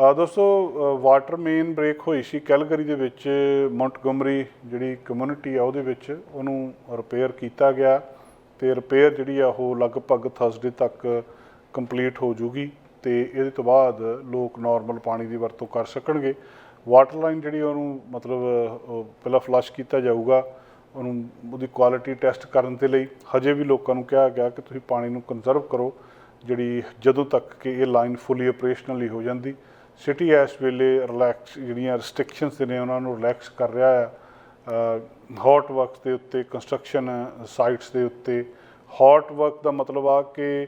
ਅ, ਦੋਸਤੋ water main break ਹੋਈ ਸੀ Calgary ਦੇ ਵਿੱਚ ਮੌਂਟਗੋਮਰੀ ਜਿਹੜੀ ਕਮਿਊਨਿਟੀ ਆ ਉਹਦੇ ਵਿੱਚ ਉਹਨੂੰ ਰਿਪੇਅਰ ਕੀਤਾ ਗਿਆ ਤੇ ਰਿਪੇਅਰ ਜਿਹੜੀ ਆ ਉਹ ਲਗਭਗ ਥਰਸਡੇ ਤੱਕ ਕੰਪਲੀਟ ਹੋ ਜੂਗੀ ਤੇ ਇਹਦੇ ਤੋਂ ਬਾਅਦ ਲੋਕ ਨਾਰਮਲ ਪਾਣੀ ਦੀ ਵਰਤੋਂ ਕਰ ਸਕਣਗੇ। ਵਾਟਰ ਲਾਈਨ ਜਿਹੜੀ ਉਹਨੂੰ ਮਤਲਬ ਪਹਿਲਾਂ ਫਲੱਸ਼ ਕੀਤਾ ਜਾਊਗਾ ਉਹਨੂੰ ਉਹਦੀ ਕੁਆਲਿਟੀ ਟੈਸਟ ਕਰਨ ਦੇ ਲਈ। ਹਜੇ ਵੀ ਲੋਕਾਂ ਨੂੰ ਕਿਹਾ ਗਿਆ ਕਿ ਤੁਸੀਂ ਪਾਣੀ ਨੂੰ ਕੰਜ਼ਰਵ ਕਰੋ ਜਿਹੜੀ ਜਦੋਂ ਤੱਕ ਕਿ ਇਹ ਲਾਈਨ ਫੁੱਲੀ ਆਪਰੇਸ਼ਨਲ ਹੀ ਹੋ ਜਾਂਦੀ। ਸਿਟੀ ਇਸ ਵੇਲੇ ਰਿਲੈਕਸ ਜਿਹੜੀਆਂ ਰੈਸਟ੍ਰਿਕਸ਼ਨਸ ਨੇ ਉਹਨਾਂ ਨੂੰ ਰਿਲੈਕਸ ਕਰ ਰਿਹਾ ਹੈ ਹੌਟ ਵਰਕਸ ਦੇ ਉੱਤੇ ਕੰਸਟਰਕਸ਼ਨ ਸਾਈਟਸ ਦੇ ਉੱਤੇ। ਹੌਟ ਵਰਕ ਦਾ ਮਤਲਬ ਆ ਕਿ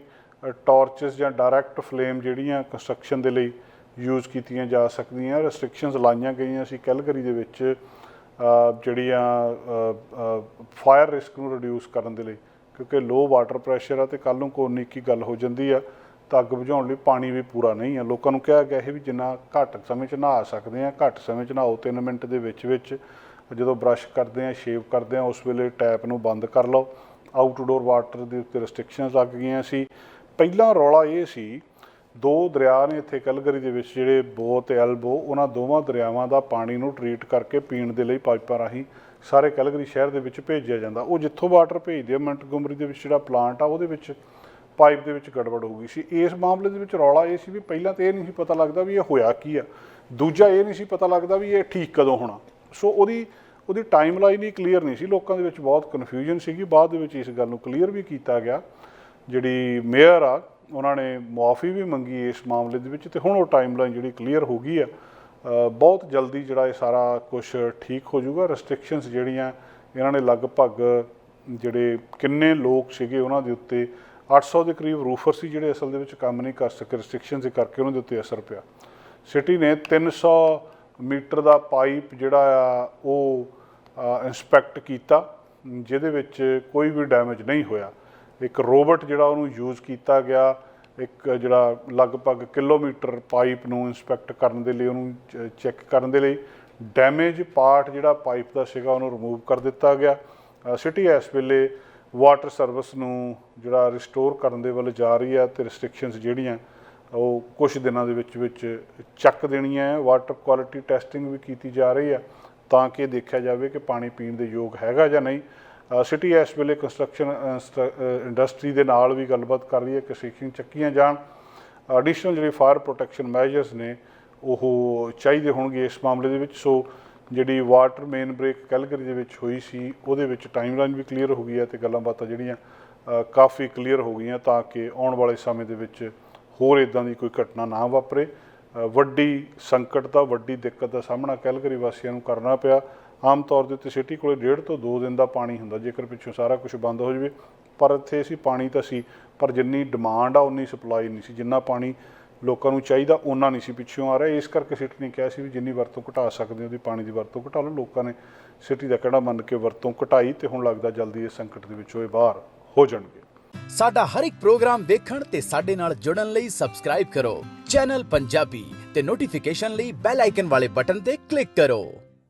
ਟਾਰਚਸ ਜਾਂ ਡਾਇਰੈਕਟ ਫਲੇਮ ਜਿਹੜੀਆਂ ਕੰਸਟਰਕਸ਼ਨ ਦੇ ਲਈ ਯੂਜ਼ ਕੀਤੀਆਂ ਜਾ ਸਕਦੀਆਂ। ਰੈਸਟ੍ਰਿਕਸ਼ਨਸ ਲਾਈਆਂ ਗਈਆਂ ਸੀ ਕੈਲਗਰੀ ਦੇ ਵਿੱਚ ਜਿਹੜੀਆਂ ਫਾਇਰ ਰਿਸਕ ਨੂੰ ਰਿਡਿਊਸ ਕਰਨ ਦੇ ਲਈ। ਕਿਉਂਕਿ ਲੋ ਵਾਟਰ ਪ੍ਰੈਸ਼ਰ ਆ ਤੇ ਕੱਲ ਨੂੰ ਕੋਈ ਨਿੱਕੀ ਗੱਲ ਹੋ ਜਾਂਦੀ ਆ। ਤਾਂ ਅੱਗ ਬੁਝਾਉਣ ਲਈ ਪਾਣੀ ਵੀ ਪੂਰਾ ਨਹੀਂ ਆ ਲੋਕਾਂ ਨੂੰ ਕਿਹਾ ਗਿਆ ਇਹ ਵੀ ਜਿੰਨਾ ਘੱਟ ਸਮੇਂ 'ਚ ਨਹਾ ਸਕਦੇ ਆ ਘੱਟ ਸਮੇਂ 'ਚ ਨਹਾਓ 3 ਮਿੰਟ ਦੇ ਵਿੱਚ ਵਿੱਚ ਜਦੋਂ ਬਰਸ਼ ਕਰਦੇ ਆ ਸ਼ੇਵ ਕਰਦੇ ਆ ਉਸ ਵੇਲੇ ਟੈਪ ਨੂੰ ਬੰਦ ਕਰ ਲਓ। ਆਊਟਡੋਰ ਵਾਟਰ ਦੇ ਉੱਤੇ ਰੈਸਟ੍ਰਿਕਸ਼ਨਸ ਲੱਗ ਗਈਆਂ ਸੀ। ਪਹਿਲਾਂ ਰੌਲਾ ਇਹ ਸੀ, ਦੋ ਦਰਿਆ ਨੇ ਇੱਥੇ ਕਲਗਰੀ ਦੇ ਵਿੱਚ ਜਿਹੜੇ ਬੋ ਤੇ ਐਲਬੋ, ਉਹਨਾਂ ਦੋਵਾਂ ਦਰਿਆਵਾਂ ਦਾ ਪਾਣੀ ਨੂੰ ਟਰੀਟ ਕਰਕੇ ਪੀਣ ਦੇ ਲਈ ਪਾਈਪਾਂ ਰਾਹੀਂ ਸਾਰੇ ਕਲਗਰੀ ਸ਼ਹਿਰ ਦੇ ਵਿੱਚ ਭੇਜਿਆ ਜਾਂਦਾ। ਉਹ ਜਿੱਥੋਂ ਵਾਟਰ ਭੇਜਦੇ ਆ ਮਿੰਟ ਮੰਟਗੋਮਰੀ ਦੇ ਵਿੱਚ ਜਿਹੜਾ ਪਲਾਂਟ ਆ, ਉਹਦੇ ਵਿੱਚ ਪਾਈਪ ਦੇ ਵਿੱਚ ਗੜਬੜ ਹੋ ਗਈ ਸੀ। ਇਸ ਮਾਮਲੇ ਦੇ ਵਿੱਚ ਰੌਲਾ ਇਹ ਸੀ ਵੀ ਪਹਿਲਾਂ ਤਾਂ ਇਹ ਨਹੀਂ ਸੀ ਪਤਾ ਲੱਗਦਾ ਵੀ ਇਹ ਹੋਇਆ ਕੀ ਆ। ਦੂਜਾ ਇਹ ਨਹੀਂ ਸੀ ਪਤਾ ਲੱਗਦਾ ਵੀ ਇਹ ਠੀਕ ਕਦੋਂ ਹੋਣਾ। ਸੋ ਉਹਦੀ ਉਹਦੀ ਟਾਈਮਲਾਈਨ ਹੀ ਕਲੀਅਰ ਨਹੀਂ ਸੀ। ਲੋਕਾਂ ਦੇ ਵਿੱਚ ਬਹੁਤ ਕਨਫਿਊਜ਼ਨ ਸੀਗੀ। ਬਾਅਦ ਦੇ ਵਿੱਚ ਇਸ ਗੱਲ ਨੂੰ ਕਲੀਅਰ ਵੀ ਕੀਤਾ ਗਿਆ। ਜਿਹੜੀ ਮੇਅਰ ਆ, ਉਹਨਾਂ ਨੇ ਮੁਆਫੀ ਵੀ ਮੰਗੀ ਇਸ ਮਾਮਲੇ ਦੇ ਵਿੱਚ ਤੇ ਹੁਣ ਉਹ ਟਾਈਮਲਾਈਨ ਜਿਹੜੀ ਕਲੀਅਰ ਹੋ ਗਈ ਆ ਬਹੁਤ ਜਲਦੀ ਜਿਹੜਾ ਇਹ ਸਾਰਾ ਕੁਝ ਠੀਕ ਹੋ ਜਾਊਗਾ। ਰੈਸਟ੍ਰਿਕਸ਼ਨਸ ਜਿਹੜੀਆਂ, ਇਹਨਾਂ ਨੇ ਲਗਭਗ ਜਿਹੜੇ ਕਿੰਨੇ ਲੋਕ ਸੀਗੇ ਉਹਨਾਂ ਦੇ ਉੱਤੇ 800 ਦੇ ਕਰੀਬ ਰੂਫਰ ਸੀ ਜਿਹੜੇ ਅਸਲ ਦੇ ਵਿੱਚ ਕੰਮ ਨਹੀਂ ਕਰ ਸਕੇ ਰੈਸਟ੍ਰਿਕਸ਼ਨਸ ਦੇ ਕਰਕੇ ਉਹਨਾਂ ਦੇ ਉੱਤੇ ਅਸਰ ਪਿਆ। ਸਿਟੀ ਨੇ 300 ਮੀਟਰ ਦਾ ਪਾਈਪ ਜਿਹੜਾ ਆ, ਉਹ ਇਨਸਪੈਕਟ ਕੀਤਾ, ਜਿਹਦੇ ਵਿੱਚ ਕੋਈ ਵੀ ਡੈਮੇਜ ਨਹੀਂ ਹੋਇਆ। ਇੱਕ ਰੋਬੋਟ ਜਿਹੜਾ ਉਹਨੂੰ ਯੂਜ਼ ਕੀਤਾ ਗਿਆ, ਇੱਕ ਜਿਹੜਾ ਲਗਭਗ ਕਿਲੋਮੀਟਰ ਪਾਈਪ ਨੂੰ ਇਨਸਪੈਕਟ ਕਰਨ ਦੇ ਲਈ, ਉਹਨੂੰ ਚੈੱਕ ਕਰਨ ਦੇ ਲਈ ਡੈਮੇਜ ਪਾਰਟ ਜਿਹੜਾ ਪਾਈਪ ਦਾ ਸੀਗਾ, ਉਹਨੂੰ ਰਿਮੂਵ ਕਰ ਦਿੱਤਾ ਗਿਆ। ਸਿਟੀ ਇਸ ਵੇਲੇ ਵਾਟਰ ਸਰਵਿਸ ਨੂੰ ਜਿਹੜਾ ਰਿਸਟੋਰ ਕਰਨ ਦੇ ਵੱਲ ਜਾ ਰਹੀ ਹੈ ਤੇ ਰੈਸਟ੍ਰਿਕਸ਼ਨਸ ਜਿਹੜੀਆਂ, ਉਹ ਕੁਝ ਦਿਨਾਂ ਦੇ ਵਿੱਚ ਵਿੱਚ ਚੱਕ ਦੇਣੀਆਂ ਹੈ। ਵਾਟਰ ਕੁਆਲਿਟੀ ਟੈਸਟਿੰਗ ਵੀ ਕੀਤੀ ਜਾ ਰਹੀ ਹੈ ਤਾਂ ਕਿ ਦੇਖਿਆ ਜਾਵੇ ਕਿ ਪਾਣੀ ਪੀਣ ਦੇ ਯੋਗ ਹੈਗਾ ਜਾਂ ਨਹੀਂ। ਸਿਟੀ ਇਸ ਵੇਲੇ ਕੰਸਟਰਕਸ਼ਨ ਇੰਡਸਟਰੀ ਦੇ ਨਾਲ ਵੀ ਗੱਲਬਾਤ ਕਰ ਰਹੀ ਹੈ ਕਿ ਸੀਕਿੰਗ ਚੱਕੀਆਂ ਜਾਣ। ਐਡੀਸ਼ਨਲ ਜਿਹੜੇ ਫਾਇਰ ਪ੍ਰੋਟੈਕਸ਼ਨ ਮੈਜਰਸ ਨੇ, ਉਹ ਚਾਹੀਦੇ ਹੋਣਗੇ ਇਸ ਮਾਮਲੇ ਦੇ ਵਿੱਚ। ਸੋ ਜਿਹੜੀ ਵਾਟਰ ਮੇਨ ਬ੍ਰੇਕ ਕੈਲਗਰੀ ਦੇ ਵਿੱਚ ਹੋਈ ਸੀ, ਉਹਦੇ ਵਿੱਚ ਟਾਈਮਲਾਈਨ ਵੀ ਕਲੀਅਰ ਹੋ ਗਈ ਹੈ ਤੇ ਗੱਲਾਂ ਬਾਤਾਂ ਜਿਹੜੀਆਂ ਕਾਫੀ ਕਲੀਅਰ ਹੋ ਗਈਆਂ ਤਾਂ ਕਿ ਆਉਣ ਵਾਲੇ ਸਮੇਂ ਦੇ ਵਿੱਚ ਹੋਰ ਇਦਾਂ ਦੀ ਕੋਈ ਘਟਨਾ ਨਾ ਵਾਪਰੇ। ਵੱਡੀ ਸੰਕਟ ਦਾ, ਵੱਡੀ ਦਿੱਕਤ ਦਾ ਸਾਹਮਣਾ ਕੈਲਗਰੀ ਵਾਸੀਆਂ ਨੂੰ ਕਰਨਾ ਪਿਆ। ਆਮ ਤੌਰ ਦੇ ਉੱਤੇ ਸਿਟੀ ਕੋਲੇ ਡੇਢ ਤੋਂ 2 ਦਿਨ ਦਾ ਪਾਣੀ ਹੁੰਦਾ, ਜੇਕਰ ਪਿੱਛੋਂ ਸਾਰਾ ਕੁਝ ਬੰਦ ਹੋ ਜਾਵੇ। ਪਰ ਇੱਥੇ ਸੀ ਪਾਣੀ ਤਾਂ ਸੀ, ਪਰ ਜਿੰਨੀ ਡਿਮਾਂਡ ਆ, ਉਨੀ ਸਪਲਾਈ ਨਹੀਂ ਸੀ। ਜਿੰਨਾ ਪਾਣੀ ਲੋਕਾਂ ਨੂੰ ਚਾਹੀਦਾ, ਉਹਨਾਂ ਨਹੀਂ ਸੀ ਪਿੱਛੋਂ ਆ ਰਿਹਾ। ਇਸ ਕਰਕੇ ਸਿਟੀ ਨੇ ਕਿਹਾ ਸੀ ਵੀ ਜਿੰਨੀ ਵਰਤੋਂ ਘਟਾ ਸਕਦੇ ਹੋ ਉਹਦੀ ਪਾਣੀ ਦੀ ਵਰਤੋਂ ਘਟਾ ਲਓ। ਲੋਕਾਂ ਨੇ ਸਿਟੀ ਦਾ ਕਹਿਣਾ ਮੰਨ ਕੇ ਵਰਤੋਂ ਘਟਾਈ ਤੇ ਹੁਣ ਲੱਗਦਾ ਜਲਦੀ ਇਸ ਸੰਕਟ ਦੇ ਵਿੱਚੋਂ ਇਹ ਬਾਹਰ ਹੋ ਜਾਣਗੇ। ਸਾਡਾ ਹਰ ਇੱਕ ਪ੍ਰੋਗਰਾਮ ਦੇਖਣ ਤੇ ਸਾਡੇ ਨਾਲ ਜੁੜਨ ਲਈ ਸਬਸਕ੍ਰਾਈਬ ਕਰੋ। ਚੈਨਲ ਪੰਜਾਬੀ ਤੇ ਨੋਟੀਫਿਕੇਸ਼ਨ ਲਈ ਬੈਲ ਆਈਕਨ ਵਾਲੇ ਬਟਨ ਤੇ ਕਲਿੱਕ ਕਰੋ।